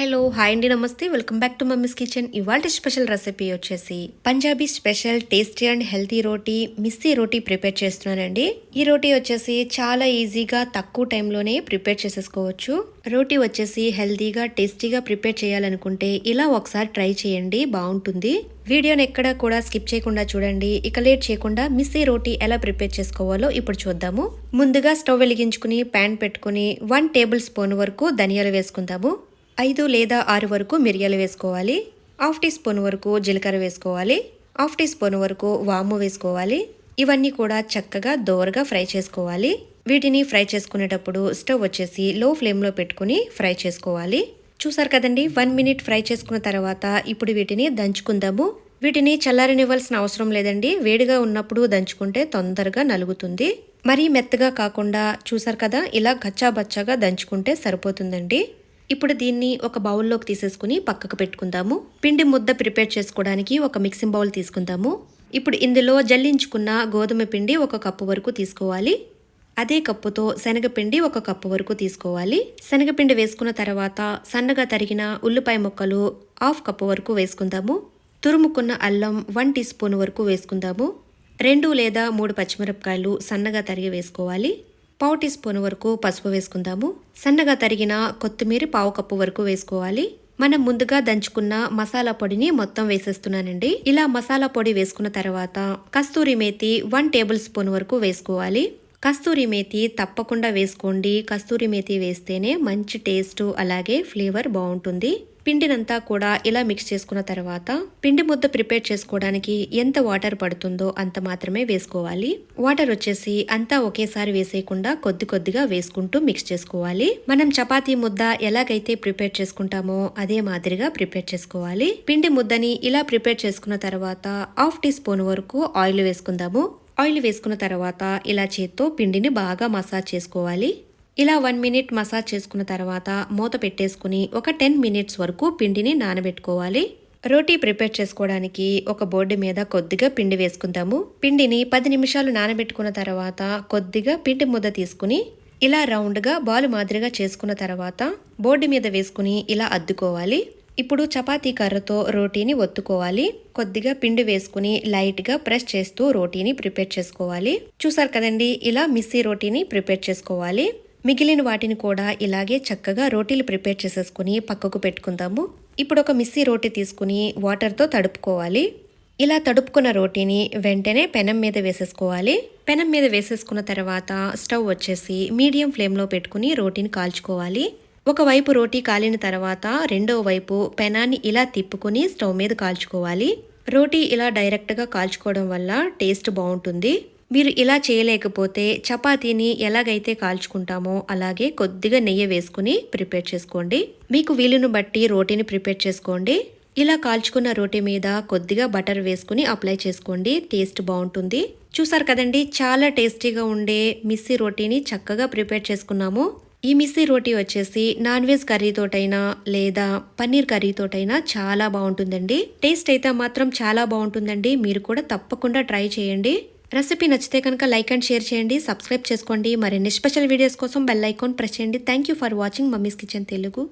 Hello hi అండి namaste. Welcome back to mummy's kitchen. ఇవాళ special recipe వచ్చేసి Punjabi special tasty and healthy roti missi roti prepare చేస్తున్నానండి. ఈ రోటీ వచ్చేసి చాలా ఈజీగా తక్కువ టైంలోనే ప్రిపేర్ చేసేసుకోవచ్చు. రోటీ వచ్చేసి హెల్తీగా టేస్టీగా ప్రిపేర్ చేయాలనుకుంటే ఇలా ఒకసారి ట్రై చేయండి బాగుంటుంది. వీడియోని ఎక్కడ కూడా స్కిప్ చేయకుండా చూడండి. ఇక లేట్ చేయకుండా మిస్సీ రోటీ ఎలా ప్రిపేర్ చేసుకోవాలో ఇప్పుడు చూద్దాము. ముందుగా స్టవ్ వెలిగించుకుని ప్యాన్ పెట్టుకుని వన్ టేబుల్ స్పూన్ వరకు ధనియాలు వేసుకుందాము. ఐదు లేదా ఆరు వరకు మిరియాలు వేసుకోవాలి. హాఫ్ టీ స్పూన్ వరకు జీలకర్ర వేసుకోవాలి. హాఫ్ టీ స్పూన్ వరకు వాము వేసుకోవాలి. ఇవన్నీ కూడా చక్కగా దోరగా ఫ్రై చేసుకోవాలి. వీటిని ఫ్రై చేసుకునేటప్పుడు స్టవ్ వచ్చేసి లో ఫ్లేమ్లో పెట్టుకుని ఫ్రై చేసుకోవాలి. చూసారు కదండి వన్ మినిట్ ఫ్రై చేసుకున్న తర్వాత ఇప్పుడు వీటిని దంచుకుందాము. వీటిని చల్లారనివ్వాల్సిన అవసరం లేదండి. వేడిగా ఉన్నప్పుడు దంచుకుంటే తొందరగా నలుగుతుంది. మరీ మెత్తగా కాకుండా చూసారు కదా ఇలా గచ్చాబచ్చాగా దంచుకుంటే సరిపోతుందండి. ఇప్పుడు దీన్ని ఒక బౌల్లోకి తీసేసుకుని పక్కకు పెట్టుకుందాము. పిండి ముద్ద ప్రిపేర్ చేసుకోవడానికి ఒక మిక్సింగ్ బౌల్ తీసుకుందాము. ఇప్పుడు ఇందులో జల్లించుకున్న గోధుమ పిండి ఒక కప్పు వరకు తీసుకోవాలి. అదే కప్పుతో శనగపిండి ఒక కప్పు వరకు తీసుకోవాలి. శనగపిండి వేసుకున్న తర్వాత సన్నగా తరిగిన ఉల్లిపాయ ముక్కలు హాఫ్ కప్పు వరకు వేసుకుందాము. తురుముకున్న అల్లం వన్ టీ స్పూన్ వరకు వేసుకుందాము. రెండు లేదా మూడు పచ్చిమిరపకాయలు సన్నగా తరిగి వేసుకోవాలి. పావు టీ స్పూన్ వరకు పసుపు వేసుకుందాము. సన్నగా తరిగిన కొత్తిమీర పావు కప్పు వరకు వేసుకోవాలి. మనం ముందుగా దంచుకున్న మసాలా పొడిని మొత్తం వేసేస్తున్నానండి. ఇలా మసాలా పొడి వేసుకున్న తర్వాత కస్తూరి మేతి వన్ టేబుల్ స్పూన్ వరకు వేసుకోవాలి. కస్తూరి మేతి తప్పకుండా వేసుకోండి. కస్తూరి మేతి వేస్తేనే మంచి టేస్ట్ అలాగే ఫ్లేవర్ బాగుంటుంది. పిండినంతా కూడా ఇలా మిక్స్ చేసుకున్న తర్వాత పిండి ముద్ద ప్రిపేర్ చేసుకోవడానికి ఎంత వాటర్ పడుతుందో అంత మాత్రమే వేసుకోవాలి. వాటర్ వచ్చేసి అంతా ఒకేసారి వేసేయకుండా కొద్ది కొద్దిగా వేసుకుంటూ మిక్స్ చేసుకోవాలి. మనం చపాతీ ముద్ద ఎలాగైతే ప్రిపేర్ చేసుకుంటామో అదే మాదిరిగా ప్రిపేర్ చేసుకోవాలి. పిండి ముద్దని ఇలా ప్రిపేర్ చేసుకున్న తర్వాత హాఫ్ టీ స్పూన్ వరకు ఆయిల్ వేసుకుందాము. ఆయిల్ వేసుకున్న తర్వాత ఇలా చేత్తో పిండిని బాగా మసాజ్ చేసుకోవాలి. ఇలా వన్ మినిట్ మసాజ్ చేసుకున్న తర్వాత మూత పెట్టేసుకుని ఒక టెన్ మినిట్స్ వరకు పిండిని నానబెట్టుకోవాలి. రోటీ ప్రిపేర్ చేసుకోవడానికి ఒక బోర్డు మీద కొద్దిగా పిండి వేసుకుందాము. పిండిని పది నిమిషాలు నానబెట్టుకున్న తర్వాత కొద్దిగా పిండి ముద్ద తీసుకుని ఇలా రౌండ్గా బాల్ మాదిరిగా చేసుకున్న తర్వాత బోర్డు మీద వేసుకుని ఇలా అద్దుకోవాలి. ఇప్పుడు చపాతీ కర్రతో రోటీని ఒత్తుకోవాలి. కొద్దిగా పిండి వేసుకుని లైట్గా ప్రెస్ చేస్తూ రోటీని ప్రిపేర్ చేసుకోవాలి. చూసారు కదండి ఇలా మిస్సీ రోటీని ప్రిపేర్ చేసుకోవాలి. మిగిలిన వాటిని కూడా ఇలాగే చక్కగా రోటీలు ప్రిపేర్ చేసేసుకుని పక్కకు పెట్టుకుందాము. ఇప్పుడు ఒక మిస్సీ రోటీ తీసుకుని వాటర్తో తడుపుకోవాలి. ఇలా తడుపుకున్న రోటీని వెంటనే పెనం మీద వేసేసుకోవాలి. పెనం మీద వేసేసుకున్న తర్వాత స్టవ్ వచ్చేసి మీడియం ఫ్లేమ్లో పెట్టుకుని రోటీని కాల్చుకోవాలి. ఒకవైపు రోటీ కాలిన తర్వాత రెండో వైపు పెనాన్ని ఇలా తిప్పుకుని స్టవ్ మీద కాల్చుకోవాలి. రోటీ ఇలా డైరెక్ట్గా కాల్చుకోవడం వల్ల టేస్ట్ బాగుంటుంది. మీరు ఇలా చేయలేకపోతే చపాతీని ఎలాగైతే కాల్చుకుంటామో అలాగే కొద్దిగా నెయ్యి వేసుకుని ప్రిపేర్ చేసుకోండి. మీకు వీలును బట్టి రోటీని ప్రిపేర్ చేసుకోండి. ఇలా కాల్చుకున్న రోటీ మీద కొద్దిగా బటర్ వేసుకుని అప్లై చేసుకోండి. టేస్ట్ బాగుంటుంది. చూసారు కదండి చాలా టేస్టీగా ఉండే మిస్సీ రోటీని చక్కగా ప్రిపేర్ చేసుకున్నాము. ఈ మిస్సీ రోటీ వచ్చేసి నాన్ వెజ్ కర్రీతోటైనా లేదా పన్నీర్ కర్రీతోటైనా చాలా బాగుంటుందండి. టేస్ట్ అయితే మాత్రం చాలా బాగుంటుందండి. మీరు కూడా తప్పకుండా ట్రై చేయండి. రెసిపీ నచ్చితే కనుక లైక్ అండ్ షేర్ చేయండి. సబ్స్క్రైబ్ చేసుకోండి. మరిన్ని స్పెషల్ వీడియోస్ కోసం బెల్ ఐకాన్ ప్రెస్ చేయండి. Thank you for watching mummy's kitchen Telugu.